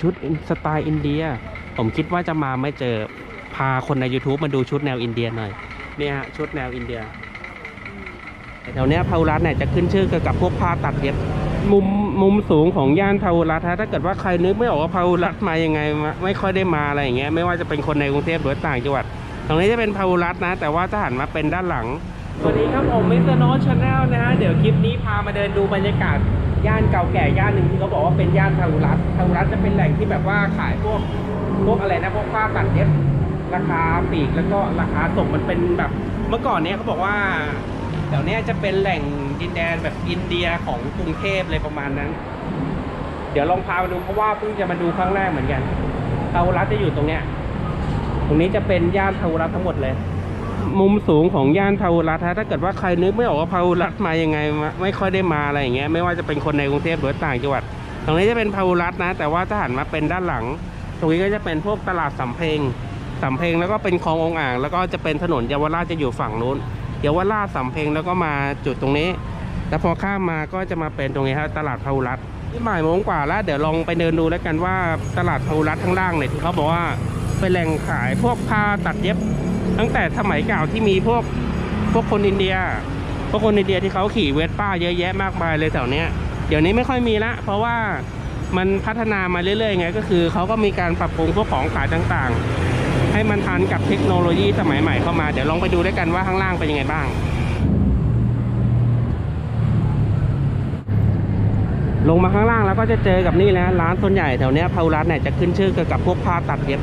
ชุดสไตล์อินเดีย ผมคิดว่าจะมาไม่เจอพาคนใน YouTube มาดูชุดแนวอินเดียหน่อยเนี่ยฮะชุดแนวอินเดียแถวเนี้ยพาวรัตเนี่ยจะขึ้นชื่อเกี่ยวกับพวกผ้าตัดเย็บมุมมุมสูงของย่านพาวรัตฮะถ้าเกิดว่าใครนึกไม่ออกว่าพาวรัตมายังไงไม่ค่อยได้มาอะไรอย่างเงี้ยไม่ว่าจะเป็นคนในกรุงเทพหรือต่างจังหวัด ตรงนี้จะเป็นพาวรัตนะ แต่ว่าถ้าหันมาเป็นด้านหลังสวัสดีครับผมมิสเตอร์โนชาแนลนะฮะเดี๋ยวคลิปนี้พามาเดินดูบรรยากาศ ย่านเก่าแก่ย่านหนึ่งที่เขาบอกว่าเป็นย่านพาวุรัตพาวุรัตจะเป็นแหล่งที่แบบว่าขายพวกพวกอะไรนะพวกผ้าตัดเย็บราคาปลีกแล้วก็ราคาส่งมันเป็นแบบเมื่อก่อนเนี้ยเขาบอกว่าแถวเนี้ยจะเป็นแหล่งดินแดนแบบอินเดียของกรุงเทพเลยประมาณนั้น เดี๋ยวลองพาไปดูเพราะว่าเพิ่งจะมาดูครั้งแรกเหมือนกันพาวุรัตจะอยู่ตรงเนี้ยตรงนี้จะเป็นย่านพาวุรัตทั้งหมดเลย มุมสูงของย่านพาวรัตถ้าเกิดว่าใครนึกไม่ออกว่าพาวรัตมายังไงไม่ค่อยได้มาอะไรอย่างเงี้ยไม่ว่าจะเป็นคนในกรุงเทพหรือต่างจังหวัด ตรงนี้จะเป็นพาวรัตนะ แต่ว่าถ้าหันมาเป็นด้านหลัง ตรงนี้ก็จะเป็นพวกตลาดสำเพ็งสำเพ็งแล้วก็เป็นคลององอ่าง แล้วก็จะเป็นถนนเยาวราชจะอยู่ฝั่งนู้นเยาวราชสำเพ็งแล้วก็มาจุดตรงนี้ แล้วพอข้ามมาก็จะมาเป็นตรงนี้ครับตลาดพาวรัตนี่บ่ายโมงกว่าแล้วเดี๋ยวลองไปเดินดูแล้วกันว่าตลาดพาวรัตข้างล่างเนี่ยที่เขาบอกว่าเป็นแหล่งขายพวกผ้าตัดเย็บ ตั้งแต่สมัยเก่าที่มีพวกพวกคนอินเดีย พวกคนอินเดียที่เขาขี่เวสป้าเยอะแยะมากมายเลยแถวเนี้ยเดี๋ยวนี้ไม่ค่อยมีละ เพราะว่ามันพัฒนามาเรื่อยๆไงก็คือเขาก็มีการปรับปรุงพวกของขายต่างๆ ให้มันทันกับเทคโนโลยีสมัยใหม่เข้ามา เดี๋ยวลองไปดูด้วยกันว่าข้างล่างเป็นยังไงบ้าง ลงมาข้างล่างแล้วก็จะเจอกับนี่แหละร้านส่วนใหญ่แถวเนี้ยพาวุรัตเนี่ยจะขึ้นชื่อเกี่ยวกับพวกผ้าตัดเย็บ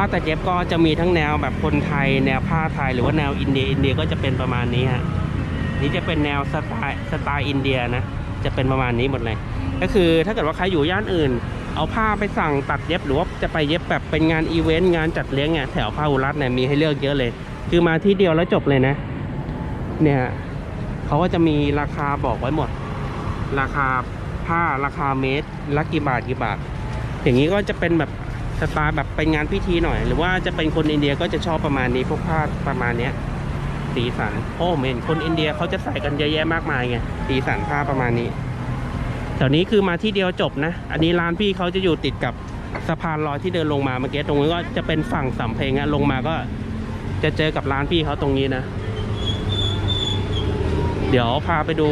ผ้าตัดเย็บก็จะมีทั้งแนวแบบคนไทย แนวผ้าไทยหรือว่าแนวอินเดียอินเดียก็จะเป็นประมาณนี้ฮะนี่จะเป็นแนวสไตล์สไตล์อินเดียนะจะเป็นประมาณนี้หมดเลย ก็คือถ้าเกิดว่าใครอยู่ย่านอื่น เอาผ้าไปสั่งตัดเย็บหรือว่าจะไปเย็บแบบเป็นงานอีเวนต์งานจัดเลี้ยงเนี่ยแถวพาหุรัตเนี่ยมีให้เลือกเยอะเลย คือมาที่เดียวแล้วจบเลยนะ เนี่ยเขาก็จะมีราคาบอกไว้หมด ราคาผ้าราคาเมตรละกี่บาทกี่บาท อย่างนี้ก็จะเป็นแบบ สไตล์แบบเป็นงานพิธีหน่อย หรือว่าจะเป็นคนอินเดียก็จะชอบประมาณนี้พวกผ้าประมาณเนี้ยสีสันโอ้ผมเห็นคนอินเดียเขาจะใส่กันเยอะแยะมากมายไงสีสันผ้าประมาณนี้แถวนี้คือมาที่เดียวจบนะ อันนี้ร้านพี่เขาจะอยู่ติดกับสะพานลอยที่เดินลงมาเมื่อกี้ตรงนี้ก็จะเป็นฝั่งสำเพ็งอะลงมาก็จะเจอกับร้านพี่เขาตรงนี้นะ เดี๋ยวพาไปดู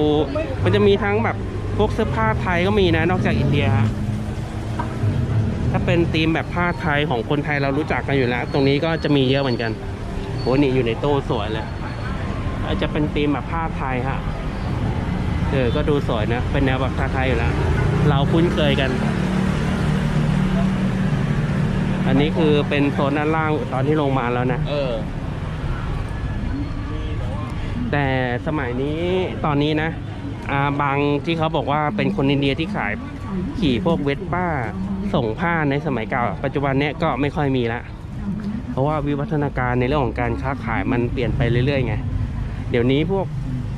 มันจะมีทั้งแบบพวกเสื้อผ้าไทยก็มีนะ นอกจากอินเดียฮะ ถ้าเป็นธีมแบบผ้าไทยของคนไทยเรารู้จักกันอยู่แล้ว ตรงนี้ก็จะมีเยอะเหมือนกันโหนี่อยู่ในโต๊ะสวยเลยอาจจะเป็นธีมแบบผ้าไทยฮะเออก็ดูสวยนะ เป็นแนวแบบผ้าไทยอยู่แล้ว เราคุ้นเคยกัน อันนี้คือเป็นโซนด้านล่างตอนที่ลงมาแล้วนะ เออ แต่สมัยนี้ตอนนี้นะอ่าบางที่เขาบอกว่าเป็นคนอินเดียที่ขายขี่พวกเวสป้า ส่งผ้าในสมัยเก่า ปัจจุบันเนี้ยก็ไม่ค่อยมีละเพราะว่าวิวัฒนาการในเรื่องของการค้าขายมันเปลี่ยนไปเรื่อยๆไงเดี๋ยวนี้พวก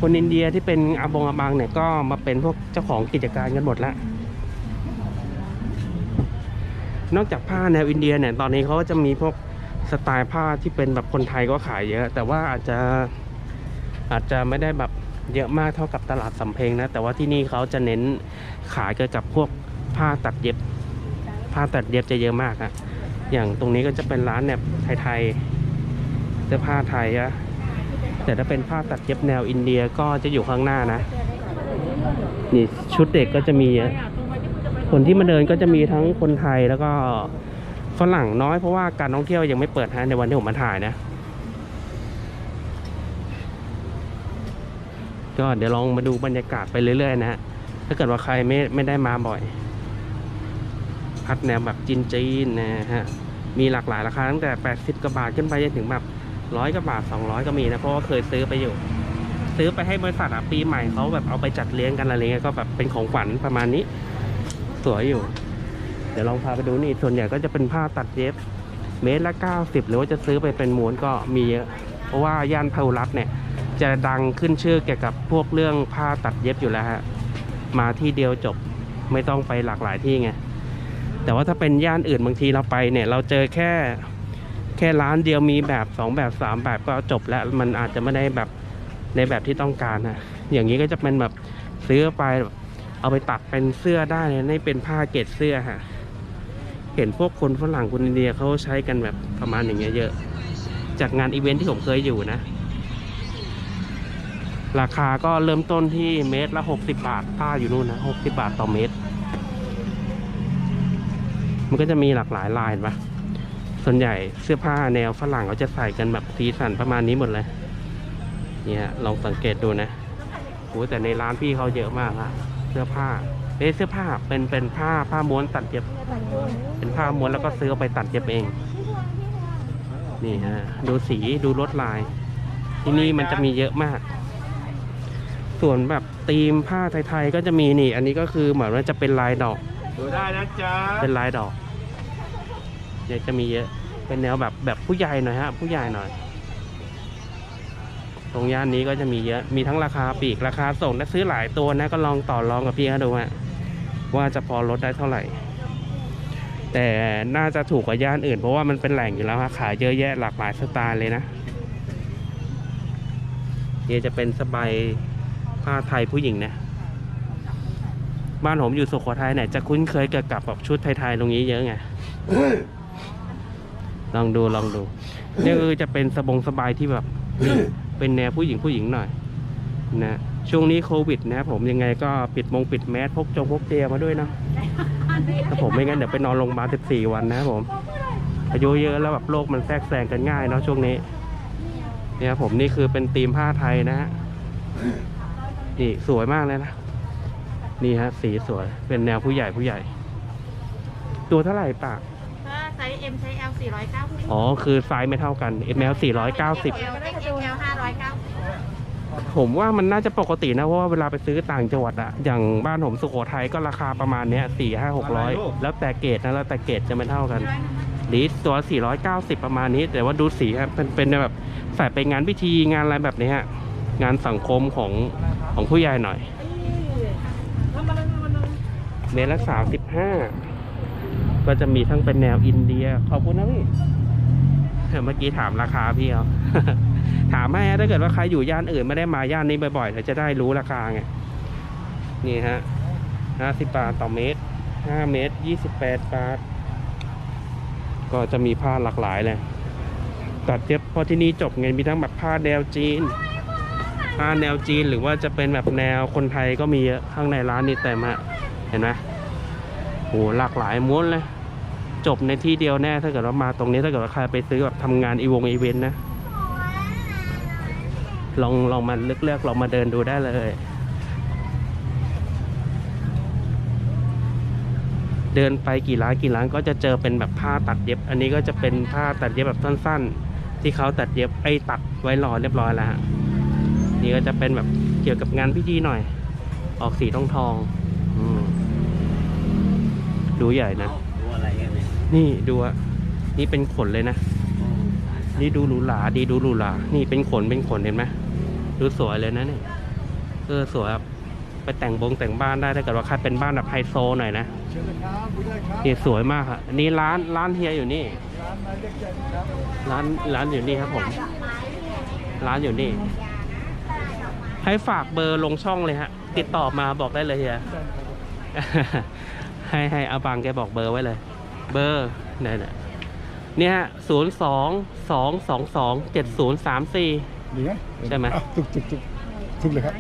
คนอินเดียที่เป็นอาบงอาบังเนี่ยก็มาเป็นพวกเจ้าของกิจการกันหมดละนอกจากผ้าแนวอินเดียเนี่ยตอนนี้เขาก็จะมีพวกสไตล์ผ้าที่เป็นแบบคนไทยก็ขายเยอะ แต่ว่าอาจจะอาจจะไม่ได้แบบเยอะมากเท่ากับตลาดสำเพ็งนะ แต่ว่าที่นี่เขาจะเน้นขายเกี่ยวกับพวกผ้าตัดเย็บ ผ้าตัดเย็บจะเยอะมากอะอย่างตรงนี้ก็จะเป็นร้านแบบไทยๆเสื้อผ้าไทยอะแต่ถ้าเป็นผ้าตัดเย็บแนวอินเดียก็จะอยู่ข้างหน้านะนี่ชุดเด็กก็จะมีอะคนที่มาเดินก็จะมีทั้งคนไทยแล้วก็ฝรั่งน้อยเพราะว่าการท่องเที่ยวยังไม่เปิดฮะในวันที่ผมมาถ่ายนะ ก็เดี๋ยวลองมาดูบรรยากาศไปเรื่อยๆนะฮะถ้าเกิดว่าใครไม่ไม่ได้มาบ่อย พัดแนวแบบจีนๆนนะฮะมีหลากหลายราคาตั้งแต่ 80กว่าบาทขึ้นไปจนถึงแบบร้อยกว่าบาท 200 ก็มีนะ เพราะว่าเคยซื้อไปอยู่ ซื้อไปให้บริษัทปีใหม่เขาแบบเอาไปจัดเลี้ยงกันอะไรเงี้ยก็แบบเป็นของขวัญประมาณนี้ สวยอยู่ เดี๋ยวลองพาไปดูนี่ส่วนใหญ่ก็จะเป็นผ้าตัดเย็บ เมตรละ 90 หรือว่าจะซื้อไปเป็นม้วนก็มีเยอะ เพราะว่าย่านพาหุรัตเนี่ย จะดังขึ้นชื่อเกี่ยวกับพวกเรื่องผ้าตัดเย็บอยู่แล้วฮะมาที่เดียวจบไม่ต้องไปหลากหลายที่ไง แต่ว่าถ้าเป็นย่านอื่นบางทีเราไปเนี่ย เราเจอแค่แค่ร้านเดียวมีแบบสองแบบสามแบบก็จบแล้วมันอาจจะไม่ได้แบบในแบบที่ต้องการนะอย่างนี้ก็จะเป็นแบบซื้อไปเอาไปตัดเป็นเสื้อได้เลยนี่เป็นผ้าเกรดเสื้อฮะเห็นพวกคนฝรั่งคนอินเดียเขาใช้กันแบบประมาณอย่างเงี้ยเยอะ จากงานอีเวนท์ที่ผมเคยอยู่นะ ราคาก็เริ่มต้นที่เมตรละหกสิบาทผ้าอยู่นู่นนะหกสิบาทต่อเมตร มันก็จะมีหลากหลายลายปะส่วนใหญ่เสื้อผ้าแนวฝรั่งเขาจะใส่กันแบบสีสันประมาณนี้หมดเลย เนี่ยลองสังเกตดูนะโอ้แต่ในร้านพี่เขาเยอะมากอะเสื้อผ้าเอ้เสื้อผ้าเป็นเป็นผ้าผ้าม้วนตัดเย็บ เป็นผ้าม้วนแล้วก็ซื้อไปตัดเย็บเอง นี่ฮะดูสีดูลวดลาย ที่นี่มันจะมีเยอะมาก ส่วนแบบธีมผ้าไทยๆก็จะมีนี่ อันนี้ก็คือเหมือนว่าจะเป็นลายดอก ดูได้นะจ๊ะเป็นลายดอกเนี่ยจะมีเยอะ เป็นแนวแบบแบบผู้ใหญ่หน่อยฮะ ผู้ใหญ่หน่อย ตรงย่านนี้ก็จะมีเยอะ มีทั้งราคาปีกราคาส่งและซื้อหลายตัวนะก็ลองต่อรองกับพี่เขาดูฮะว่าจะพอลดได้เท่าไหร่ แต่น่าจะถูกกว่าย่านอื่น เพราะว่ามันเป็นแหล่งอยู่แล้วฮะขายเยอะแยะหลากหลายสไตล์เลยนะนี่จะเป็นสบายผ้าไทยผู้หญิงนะ บ้านผมอยู่สุโขทัยเนี่ยจะคุ้นเคยกับกับแบบชุดไทยๆตรงนี้เยอะไง ลองดูลองดูเนี่ยคือจะเป็นสบงสบายที่แบบนี่เป็นแนวผู้หญิงผู้หญิงหน่อยนะช่วงนี้โควิดนะผมยังไงก็ปิดมงปิดแมสพกจงพกเตียมาด้วยนะถ้าผมไม่งั้นเดี๋ยวไปนอนโรงพยาบาล14 วันนะครับผมอายุเยอะแล้วแบบโรคมันแทรกแซงกันง่ายเนาะช่วงนี้ เนี่ยผมนี่คือเป็นธีมผ้าไทยนะฮะนี่สวยมากเลยนะ นี่ฮะสีสวย เป็นแนวผู้ใหญ่ผู้ใหญ่ ตัวเท่าไหร่ปะถ้าไซส์ M ไซส์ L 490อ๋อ คือไซส์ไม่เท่ากัน ML 490 L XL 590ผมว่ามันน่าจะปกตินะ เพราะว่าเวลาไปซื้อต่างจังหวัดอะอย่างบ้านผมสุโขทัยก็ราคาประมาณเนี้ยสี่ห้าหกร้อยแล้วแต่เกรดนะแล้วแต่เกรดจะไม่เท่ากันดีตัว 490 ประมาณนี้ แต่ว่าดูสีครับเป็นเป็นแบบใส่ไปงานพิธีงานอะไรแบบนี้ฮะงานสังคมของของผู้ใหญ่หน่อย เมตรละสามสิบห้าก็จะมีทั้งเป็นแนวอินเดีย ขอบคุณนะพี่เมื่อกี้ถามราคาพี่เขาถามให้ถ้าเกิดว่าใครอยู่ย่านอื่นไม่ได้มาย่านนี้บ่อยๆเดี๋ยวจะได้รู้ราคาไงนี่ฮะห้าสิบบาทต่อเมตรห้าเมตรยี่สิบแปดบาท ก็จะมีผ้าหลากหลายเลยตัดเย็บพราะที่นี่จบไงมีทั้งแบบผ้าแนวจีน ผ้าแนวจีนหรือว่าจะเป็นแบบแนวคนไทยก็มีเยอะข้างในร้านนี่เต็มฮะ เห็นไหมโหหลากหลายม้วนเลย จบในที่เดียวแน่ถ้าเกิดว่ามาตรงนี้ถ้าเกิดว่าใครไปซื้อแบบทำงานอีวงอีเวนต์นะ ลองลองมาเลือกเลืองมาเดินดูได้เลย เดินไปกี่ร้านกี่ร้านก็จะเจอเป็นแบบผ้าตัดเย็บ อันนี้ก็จะเป็นผ้าตัดเย็บแบบสั้น ๆ ที่เขาตัดเย็บไอ้ตัดไว้รอเรียบร้อยแล้วฮะนี่ก็จะเป็นแบบเกี่ยวกับงานพิธีหน่อย ออกสีทองทอง ดูใหญ่นะ ดูอะไรกันเนี่ยนี่ดูอะนี่เป็นขนเลยนะนี่ดูหรูหราดีดูหรูหรานี่เป็นขนเป็นขนเห็นไหมดูสวยเลยนะเนี่ยเออสวยครับไปแต่งบงแต่งบ้านได้ถ้าเกิดว่าใครเป็นบ้านแบบไฮโซหน่อยนะเชิญเลยครับดูได้ครับนี่สวยมากอะอันนี้ร้านร้านเฮียอยู่นี่ ร้านไม้เล็กใหญ่ครับร้านร้านอยู่นี่ครับผม ร้านอยู่นี่ ให้ฝากเบอร์ลงช่องเลยฮะ ติดต่อมาบอกได้เลยเฮีย ให้ให้อาบังแกบอกเบอร์ไว้เลย เบอร์เนี่ยเนี่ยเนี่ยศูนย์สองสองสองสองเจ็ดศูนย์สามสี่ดีไหมใช่ไหมอะถูกถูกถูกถูกเลยครับ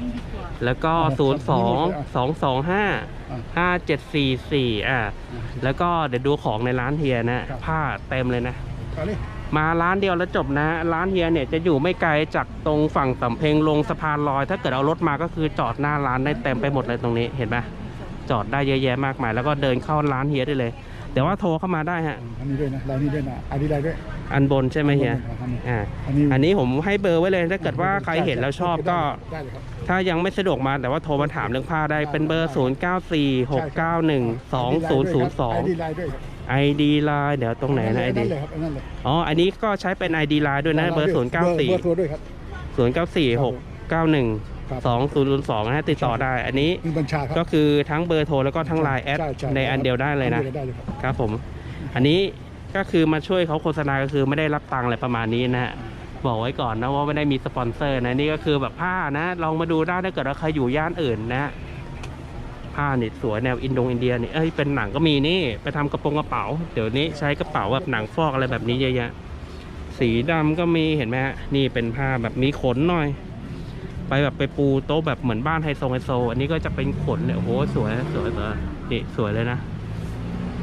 แล้วก็ศูนย์สองสองสองห้าห้าเจ็ดสี่สี่อ่าแล้วก็เดี๋ยวดูของในร้านเฮียนะผ้าเต็มเลยนะ เอาเลยมาร้านเดียวแล้วจบนะ ร้านเฮียเนี่ยจะอยู่ไม่ไกลจากตรงฝั่งสำเพ็งลงสะพานลอย ถ้าเกิดเอารถมาก็คือจอดหน้าร้านได้เต็มไปหมดเลยตรงนี้เห็นไหม จอดได้เยอะแยะมากมาย แล้วก็เดินเข้าร้านเฮียได้เลย แต่ว่าโทรเข้ามาได้ฮะ อันนี้ด้วยนะลายนี้ด้วยนะอันนี้ลายด้วย อันบนใช่ไหมเฮีย อ่า อันนี้ อันนี้ผมให้เบอร์ไว้เลย ถ้าเกิดว่าใครเห็นแล้วชอบก็ ได้เลยครับ ถ้ายังไม่สะดวกมาแต่ว่าโทรมาถามเรื่องผ้าได้ เป็นเบอร์ 0 9 4 6 9 1 2 0 0ไอดี2ลายด้วยครับ ID Line เดี๋ยวตรงไหนนะ ID นั่นเลยครับอันนั่นเลยอ๋อ อันนี้ก็ใช้เป็น ID Line ด้วยนะ เบอร์ 0 9เบอร์โทร4ด้วยครับ0 9 4 6 9 1 ครับ2 0 0 2นะฮะติดต่อได้ อันนี้มีบัญชาครับ ก็คือทั้งเบอร์โทรแล้วก็ทั้งไลน์แอดใช่ใช่ในอันเดียวได้เลยนะอัดีวได้เลยครับ ครับผม อันนี้ก็คือมาช่วยเขาโฆษณาก็คือไม่ได้รับตังค์อะไรประมาณนี้นะฮะบอกไว้ก่อนนะว่าไม่ได้มีสปอนเซอร์นะนี่ก็คือแบบผ้านะ ลองมาดูได้ถ้าเกิดว่าใครอยู่ย่านอื่นนะผผ้านี่สวยแนวอินโดอินเดียนี่เอ้ยเป็นหนังก็มีนี่ไปทำกระโปรงกระเป๋า เดี๋ยวนี้ใช้กระเป๋าแบบหนังฟอกอะไรแบบนี้เยอะแยะสีดำก็มีเห็นไหมฮะนี่เป็นผ้าแบบมีขนหน่อย ไปแบบไปปูโต๊ะแบบเหมือนบ้านไฮโซไฮโซ อันนี้ก็จะเป็นขนเนี่ยโอ้โหสวยสวยสวยนี่สวยเลยนะ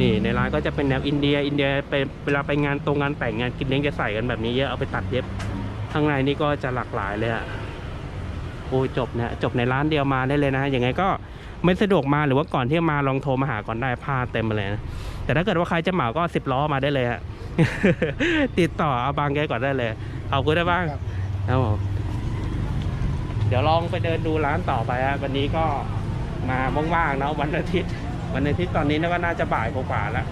นี่ในร้านก็จะเป็นแนวอินเดีย อินเดียไปเวลาไปงานตรงงานแต่งงานกินเลี้ยงจะใส่กันแบบนี้เยอะเอาไปตัดเย็บข้างในนี่ก็จะหลากหลายเลยอะโอ้ยจบเนี่ยจบในร้านเดียวมาได้เลยนะยังไงก็ไม่สะดวกมาหรือว่าก่อนที่จะมาลองโทรมาหาก่อนได้ผ้าเต็มมาเลยนะแต่ถ้าเกิดว่าใครจะเหมาก็สิบล้อมาได้เลยฮะติดต่อเอาบางแกก่อนได้เลยเอาคุณได้บ้างครับครับผม เดี๋ยวลองไปเดินดูร้านต่อไปฮะวันนี้ก็มาว่างๆเนาะวันอาทิตย์ วันอาทิตย์ตอนนี้นะก็น่าจะบ่ายกว่าแล้ว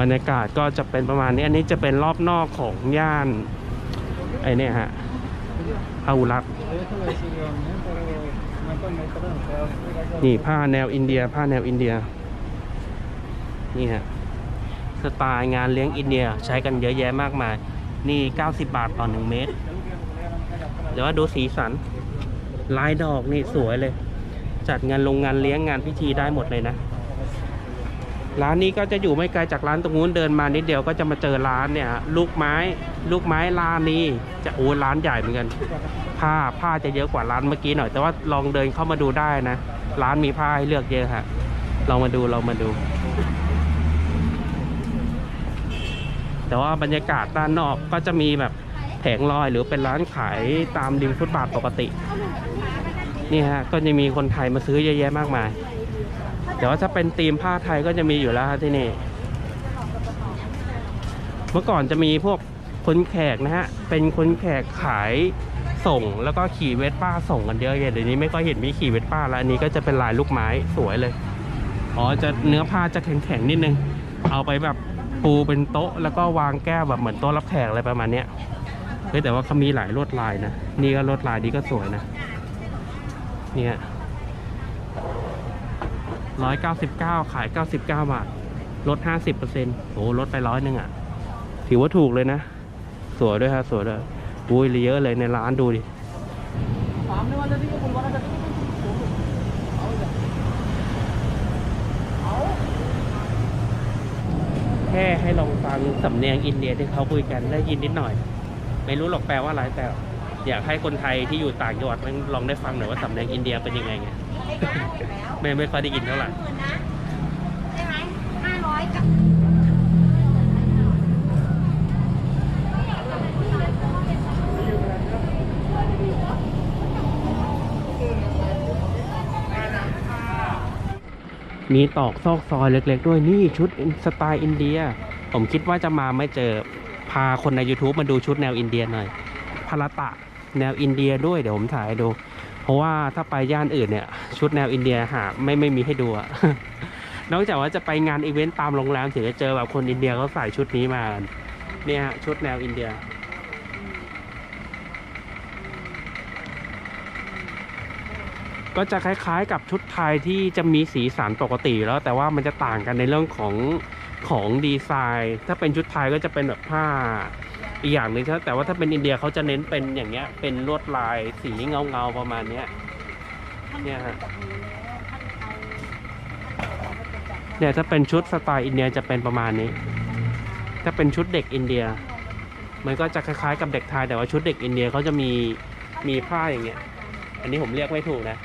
บรรยากาศก็จะเป็นประมาณนี้อันนี้จะเป็นรอบนอกของย่านไอเนี่ยฮะพาหุรักนี่ผ้าแนวอินเดีย ผ้าแนวอินเดียนี่ฮะสไตล์งานเลี้ยงอินเดียใช้กันเยอะแยะมากมาย นี่ 90 บาทต่อ 1 เมตรเดี๋ยวว่าดูสีสัน ลายดอกนี่สวยเลย จัดงานลงงานเลี้ยงงานพิธีได้หมดเลยนะ ร้านนี้ก็จะอยู่ไม่ไกลจากร้านตรงนู้นเดินมานิดเดียวก็จะมาเจอร้านเนี่ย ลูกไม้ ลูกไม้ลานนี้จะโอ้ร้านใหญ่เหมือนกัน ผ้าผ้าจะเยอะกว่าร้านเมื่อกี้หน่อย แต่ว่าลองเดินเข้ามาดูได้นะ ร้านมีผ้าให้เลือกเยอะฮะลองมาดูลองมาดู แต่ว่าบรรยากาศด้านนอกก็จะมีแบบแผงลอยหรือเป็นร้านขายตามริมฟุตบาทปกติ นี่ฮะก็จะมีคนไทยมาซื้อเยอะแยะมากมายแต่ว่าถ้าเป็นธีมผ้าไทยก็จะมีอยู่แล้วครับที่นี่ เมื่อก่อนจะมีพวกคนแขกนะฮะ เป็นคนแขกขายส่งแล้วก็ขี่เวสป้าส่งกันเยอะแยะเดี๋ยวนี้ไม่ก็เห็นมีขี่เวสป้าแล้วอันนี้ก็จะเป็นลายลูกไม้สวยเลย อ๋อจะเนื้อผ้าจะแข็งๆนิดนึง เอาไปแบบ ปูเป็นโต๊ะแล้วก็วางแก้วแบบเหมือนโต๊ะรับแขกอะไรประมาณเนี้ยเฮ้ยแต่ว่าเขามีหลายลวดลายนะนี่ก็ลวดลายนี้ก็สวยนะเนี่ยร้อยเก้าสิบเก้าขายเก้าสิบเก้าบาทลดห้าสิบเปอร์เซ็นต์โอ้ลดไปร้อยหนึ่งอะถือว่าถูกเลยนะ สวยด้วยฮะสวยด้วยอุ้ยเยอะเลยในร้านดูดิแค่ ให้ลองฟังสำเนียงอินเดียที่เขาคุยกันได้ยินนิดหน่อย ไม่รู้หรอกแปลว่าอะไรแต่อยากให้คนไทยที่อยู่ต่างจังหวัดลองได้ฟังหน่อยว่าสำเนียงอินเดียเป็นยังไงไงไม่ไม่ค่อยได้ยินเท่าไหร่หมื่นนะใช่ไหมห้าร้อยกับ มีตอกซอกซอยเล็กๆ ด้วยนี่ชุดสไตล์อินเดีย ผมคิดว่าจะมาไม่เจอพาคนใน YouTube มาดูชุดแนวอินเดียหน่อยพาราตะแนวอินเดียด้วยเดี๋ยวผมถ่ายดู เพราะว่าถ้าไปย่านอื่นเนี่ย ชุดแนวอินเดียหาไม่ไม่มีให้ดูอะนอกจากว่าจะไปงานอีเวนต์ตามโรงแรมถึงจะเจอแบบคนอินเดียเขาใส่ชุดนี้มาเนี่ยฮะชุดแนวอินเดีย ก็จะคล้ายๆ กับชุดไทยที่จะมีสีสันปกติแล้วแต่ว่ามันจะต่างกันในเรื่องของของดีไซน์ ถ้าเป็นชุดไทยก็จะเป็นแบบผ้าอีกอย่างหนึ่งแต่ว่าถ้าเป็นอินเดียเขาจะเน้นเป็นอย่างเงี้ยเป็นลวดลายสีเงาเงาๆประมาณเนี้ยเนี่ยฮะเนี่ยถ้าเป็นชุดสไตล์อินเดียจะเป็นประมาณนี้ ถ้าเป็นชุดเด็กอินเดีย มันก็จะคล้ายๆ กับเด็กไทยแต่ว่าชุดเด็กอินเดียเขาจะมีมีผ้าอย่างเงี้ย อันนี้ผมเรียกไม่ถูกนะ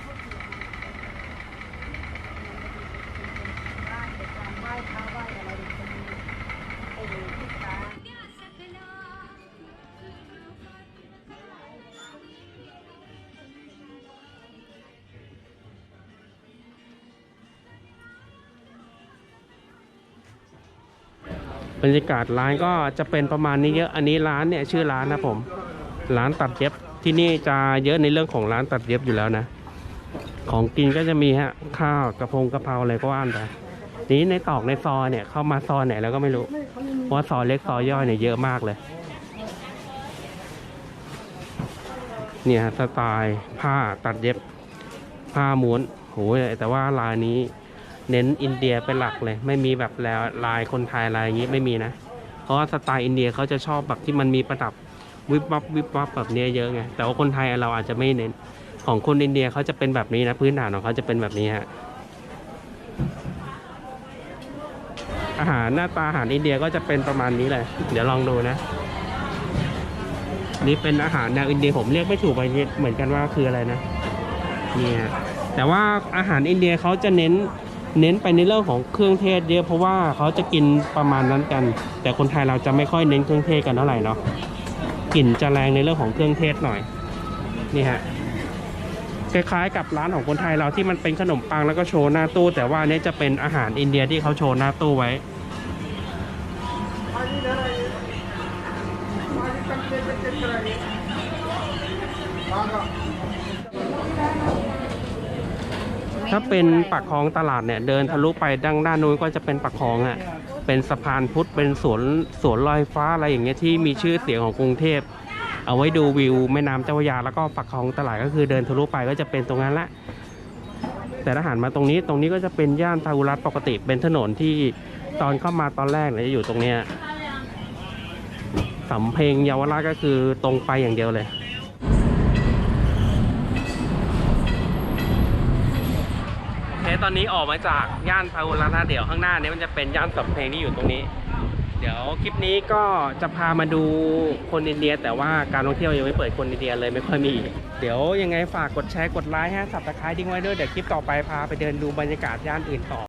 รรยากาศร้านก็จะเป็นประมาณนี้เยอะอันนี้ร้านเนี่ยชื่อร้านนะผม ร้านตัดเย็บที่นี่จะเยอะในเรื่องของร้านตัดเย็บอยู่แล้วนะ ของกินก็จะมีฮะข้าวกระพงกระเพราอะไรก็ว่านไปนี้ในตอกในซอยเนี่ยเข้ามาซอยไหนแล้วก็ไม่รู้เพราะว่าซอยเล็กซอยย่อยเนี่ยเยอะมากเลย เนี่ยสไตล์ผ้าตัดเย็บผ้าม้วนโหแต่ว่าลายนี้ เน้นอินเดียเป็นหลักเลย ไม่มีแบบแล้วลายคนไทยลายอย่างนี้ไม่มีนะ เพราะว่าสไตล์อินเดียเขาจะชอบแบบที่มันมีประดับวิบวับวิบวับแบบนี้เยอะไงแต่ว่าคนไทยเราอาจจะไม่เน้นของคนอินเดียเขาจะเป็นแบบนี้นะพื้นฐานของเขาจะเป็นแบบนี้ฮะอาหารหน้าตาอาหารอินเดียก็จะเป็นประมาณนี้เลย เดี๋ยวลองดูนะ นี่เป็นอาหารแนวอินเดียผมเรียกไม่ถูกไปเหมือนกันว่าคืออะไรนะนี่ฮะแต่ว่าอาหารอินเดียเขาจะเน้น เน้นไปในเรื่องของเครื่องเทศเยอะเพราะว่าเขาจะกินประมาณนั้นกัน แต่คนไทยเราจะไม่ค่อยเน้นเครื่องเทศกันเท่าไหร่เนาะกลิ่นจะแรงในเรื่องของเครื่องเทศหน่อยนี่ฮะคล้ายๆกับร้านของคนไทยเราที่มันเป็นขนมปังแล้วก็โชว์หน้าตู้ แต่ว่าอันนี้จะเป็นอาหารอินเดียที่เขาโชว์หน้าตู้ไว้ ถ้าเป็นปากคลองตลาดเนี่ยเดินทะลุไปด้านด้านนู้นก็จะเป็นปากคลองอะเป็นสะพานพุทธเป็นสวนสวนลอยฟ้าอะไรอย่างเงี้ยที่มีชื่อเสียงของกรุงเทพ เอาไว้ดูวิวแม่น้ำเจ้าพระยาแล้วก็ปากคลองตลาดก็คือเดินทะลุไปก็จะเป็นตรงนั้นละแต่ถ้าหันมาตรงนี้ตรงนี้ก็จะเป็นย่านพาหุรัตปกติเป็นถนนที่ตอนเข้ามาตอนแรกเนี่ยจะอยู่ตรงเนี้ยสำเพ็งเยาวราชก็คือตรงไปอย่างเดียวเลย โอเค ตอนนี้ออกมาจากย่านพาหุรัตน์นะเดี๋ยวข้างหน้านี้มันจะเป็นย่านสำเพ็งที่อยู่ตรงนี้ เดี๋ยวคลิปนี้ก็จะพามาดูคนอินเดีย แต่ว่าการท่องเที่ยวยังไม่เปิดคนอินเดียเลยไม่ค่อยมี เดี๋ยวยังไงฝากกดแชร์กดไลค์ฮะสับตะไคร้ทิ้งไว้ด้วยเดี๋ยวคลิปต่อไปพาไปเดินดูบรรยากาศย่านอื่นต่อ